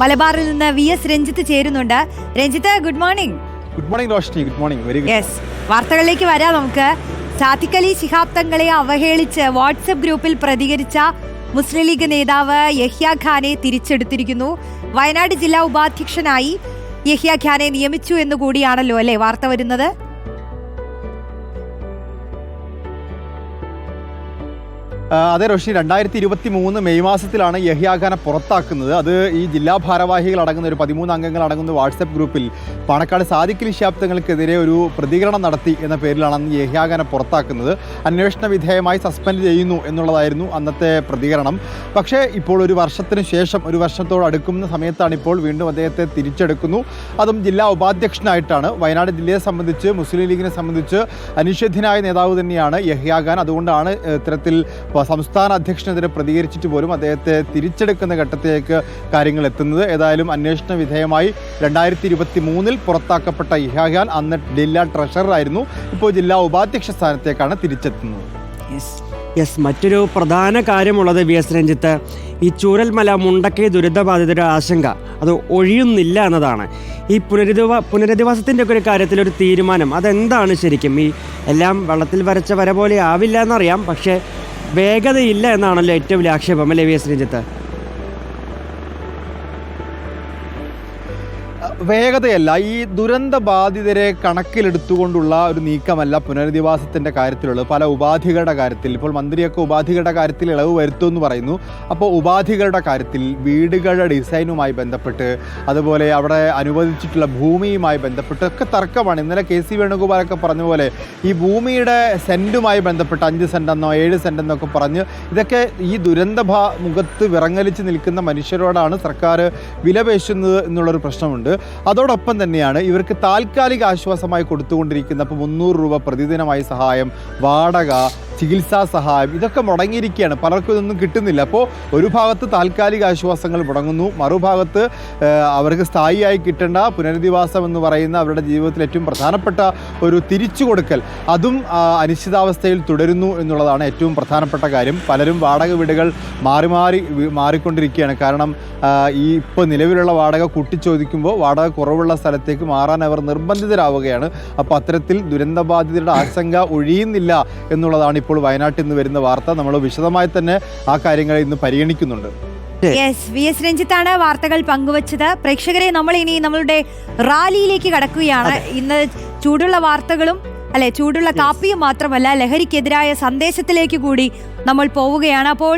മലബാറിൽ നിന്ന് V S Ranjith ചേരുന്നുണ്ട്. Ranjith good morning good morning Roshni good morning very good yes വാർത്തകളിലേക്ക് വരാം നമുക്ക്. സാദിഖ് അലി ശിഹാബ് തങ്ങളെ അവഹേളിച്ച് വാട്സപ്പ് ഗ്രൂപ്പിൽ പ്രതികരിച്ച മുസ്ലിം ലീഗ് നേതാവ് യഹ്യ ഖാനെ തിരിച്ചെടുത്തിരിക്കുന്നു. വയനാട് ജില്ലാ ഉപാധ്യക്ഷനായി യഹ്യ ഖാനെ നിയമിച്ചു എന്നുകൂടിയാണല്ലോ അല്ലേ വാർത്ത വരുന്നത്? അതെ റോഷി രണ്ടായിരത്തി ഇരുപത്തി മൂന്ന് മെയ് മാസത്തിലാണ് യഹ്യാഖാനെ പുറത്താക്കുന്നത്. അത് ഈ ജില്ലാ ഭാരവാഹികൾ അടങ്ങുന്ന ഒരു പതിമൂന്ന് അംഗങ്ങൾ അടങ്ങുന്ന വാട്സപ്പ് ഗ്രൂപ്പിൽ പാണക്കാട് സാദിഖലി ശാബ്ദങ്ങൾക്കെതിരെ ഒരു പ്രതികരണം നടത്തി എന്ന പേരിലാണ് അന്ന് യഹ്യാഖാനെ പുറത്താക്കുന്നത്. അന്വേഷണ വിധേയമായി സസ്പെൻഡ് ചെയ്യുന്നു എന്നുള്ളതായിരുന്നു അന്നത്തെ പ്രതികരണം. പക്ഷേ ഇപ്പോൾ ഒരു വർഷത്തിന് ശേഷം ഒരു വർഷത്തോട് അടുക്കുന്ന സമയത്താണ് ഇപ്പോൾ വീണ്ടും അദ്ദേഹത്തെ തിരിച്ചെടുക്കുന്നു. അതും ജില്ലാ ഉപാധ്യക്ഷനായിട്ടാണ്. വയനാട് ജില്ലയെ സംബന്ധിച്ച് മുസ്ലിം ലീഗിനെ സംബന്ധിച്ച് അനിഷേധ്യനായ നേതാവ് തന്നെയാണ് യഹ്യാഖാൻ അതുകൊണ്ടാണ് ഇത്തരത്തിൽ സംസ്ഥാന അധ്യക്ഷനെതിരെ പ്രതികരിച്ചിട്ട് പോലും അദ്ദേഹത്തെ തിരിച്ചെടുക്കുന്ന ഘട്ടത്തിലേക്ക് കാര്യങ്ങൾ എത്തുന്നത് ഏതായാലും അന്വേഷണ വിധേയമായി രണ്ടായിരത്തി ഇരുപത്തി മൂന്നിൽ പുറത്താക്കപ്പെട്ട ഇഹാഖാൻ ഖാൻ അന്ന് ജില്ലാ ട്രഷററായിരുന്നു ഇപ്പോൾ ജില്ലാ ഉപാധ്യക്ഷ സ്ഥാനത്തേക്കാണ് തിരിച്ചെത്തുന്നത്. യെസ് മറ്റൊരു പ്രധാന കാര്യമുള്ളത് വി എസ് രഞ്ജിത്ത്. ഈ ചൂരൽമല മുണ്ടക്കൈ ദുരിതബാധിതരുടെ ആശങ്ക അത് ഒഴിയുന്നില്ല എന്നതാണ്. ഈ പുനരധിവാ പുനരധിവാസത്തിന്റെ ഒക്കെ ഒരു കാര്യത്തിൽ ഒരു തീരുമാനം അതെന്താണ് ശരിക്കും? ഈ എല്ലാം വെള്ളത്തിൽ വരച്ച വര പോലെ ആവില്ല എന്നറിയാം. പക്ഷേ വേഗതയില്ല എന്നാണല്ലോ ഏറ്റവും വലിയ ആക്ഷേപം അല്ലേ വി എസ് രഞ്ജിത്ത്? വേഗതയല്ല ഈ ദുരന്ത ബാധിതരെ കണക്കിലെടുത്തുകൊണ്ടുള്ള ഒരു നീക്കമല്ല പുനരധിവാസത്തിന്റെ കാര്യത്തിലുള്ളത്. പല ഉപാധികളുടെ കാര്യത്തിൽ ഇപ്പോൾ മന്ത്രിയൊക്കെ ഉപാധികളുടെ കാര്യത്തിൽ ഇളവ് വരുത്തുമെന്ന് പറയുന്നു. അപ്പോൾ ഉപാധികളുടെ കാര്യത്തിൽ വീടുകളുടെ ഡിസൈനുമായി ബന്ധപ്പെട്ട് അതുപോലെ അവിടെ അനുവദിച്ചിട്ടുള്ള ഭൂമിയുമായി ബന്ധപ്പെട്ട് ഒക്കെ തർക്കമാണ്. ഇന്നലെ കെ സി വേണുഗോപാലൊക്കെ പറഞ്ഞ പോലെ ഈ ഭൂമിയുടെ സെന്റുമായി ബന്ധപ്പെട്ട് അഞ്ച് സെന്റെന്നോ ഏഴ് സെന്റെന്നൊക്കെ പറഞ്ഞ് ഇതൊക്കെ ഈ ദുരന്ത മുഖത്ത് വിറങ്ങലിച്ച് നിൽക്കുന്ന മനുഷ്യരോടാണ് സർക്കാർ വിലപേശുന്നത് എന്നുള്ളൊരു പ്രശ്നമുണ്ട്. അതോടൊപ്പം തന്നെയാണ് ഇവർക്ക് താൽക്കാലിക ആശ്വാസമായി കൊടുത്തുകൊണ്ടിരിക്കുന്ന ഇപ്പോൾ മുന്നൂറ് രൂപ പ്രതിദിനമായി സഹായം വാടക ചികിത്സാ സഹായം. ഇതൊക്കെ മുടങ്ങിയിരിക്കുകയാണ്. പലർക്കും ഇതൊന്നും കിട്ടുന്നില്ല. അപ്പോൾ ഒരു ഭാഗത്ത് താൽക്കാലിക ആശ്വാസങ്ങൾ മുടങ്ങുന്നു. മറുഭാഗത്ത് അവർക്ക് സ്ഥായിയായി കിട്ടേണ്ട പുനരധിവാസം എന്ന് പറയുന്ന അവരുടെ ജീവിതത്തിൽ ഏറ്റവും പ്രധാനപ്പെട്ട ഒരു തിരിച്ചു കൊടുക്കൽ അതും അനിശ്ചിതാവസ്ഥയിൽ തുടരുന്നു എന്നുള്ളതാണ് ഏറ്റവും പ്രധാനപ്പെട്ട കാര്യം. പലരും വാടക വീടുകൾ മാറി മാറി മാറിക്കൊണ്ടിരിക്കുകയാണ്. കാരണം ഈ ഇപ്പോൾ നിലവിലുള്ള വാടക കൂട്ടിച്ചോദിക്കുമ്പോൾ വാടക കുറവുള്ള സ്ഥലത്തേക്ക് മാറാൻ അവർ നിർബന്ധിതരാവുകയാണ്. അപ്പോൾ അത്തരത്തിൽ ദുരന്തബാധിതരുടെ ആശങ്ക ഒഴിയുന്നില്ല എന്നുള്ളതാണ് ഇപ്പോൾ വയനാട്ടിൽ നിന്ന് വരുന്ന വാർത്ത നമ്മൾ വിശദമായി തന്നെ ആ കാര്യങ്ങൾ ഇന്ന് പരിഗണിക്കുന്നുണ്ട്. യെസ് വി എസ് രഞ്ജിത്താണ് വാർത്തകൾ പങ്കുവച്ചത്. പ്രേക്ഷകരെ നമ്മൾ ഇനി നമ്മളുടെ റാലിയിലേക്ക് കടക്കുകയാണ്. ഇന്ന് ചൂടുള്ള വാർത്തകളും അല്ലെ ചൂടുള്ള കാപ്പിയും മാത്രമല്ല ലഹരിക്കെതിരായ സന്ദേശത്തിലേക്ക് കൂടി നമ്മൾ പോവുകയാണ്. അപ്പോൾ